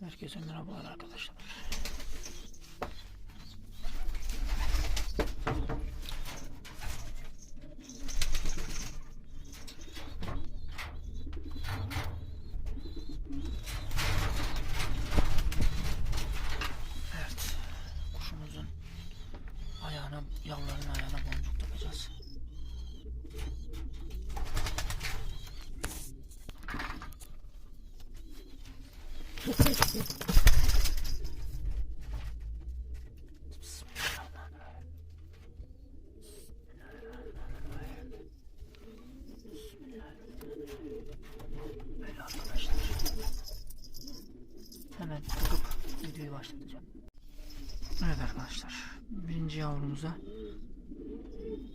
Herkese merhabalar arkadaşlar. Evet. Kuşumuzun ayağına, yavruların ayağına boncuk takacağız. Böyle arkadaşlar. Hemen takıp videoyu başlatacağım. Evet arkadaşlar. Birinci yavrumuza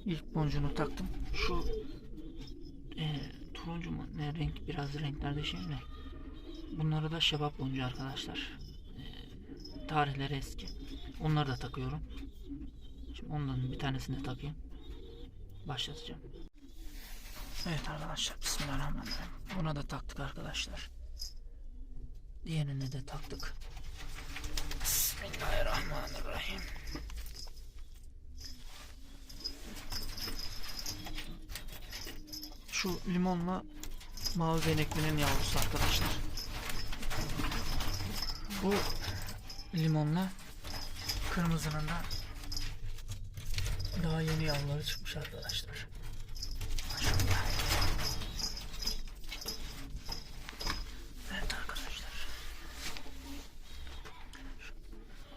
ilk boncuğunu taktım. Şu e, turuncu mu ne renk biraz renklerde şey mi? Bunları da şebap boncuğu arkadaşlar. E, tarihleri eski. Onları da takıyorum. Şimdi ondan bir tanesini takayım. Başlatacağım. Evet arkadaşlar Bismillahirrahmanirrahim. Buna da taktık arkadaşlar. Diğerini de taktık. Bismillahirrahmanirrahim. Şu limonla mavi beneklinin yavrusu arkadaşlar. Bu limonla kırmızının da daha yeni yavruları çıkmış arkadaşlar. Evet arkadaşlar.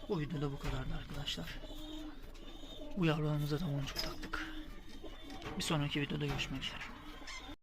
Bu videoda bu kadardı arkadaşlar. Bu yavrularımıza da boncuk taktık. Bir sonraki videoda görüşmek üzere.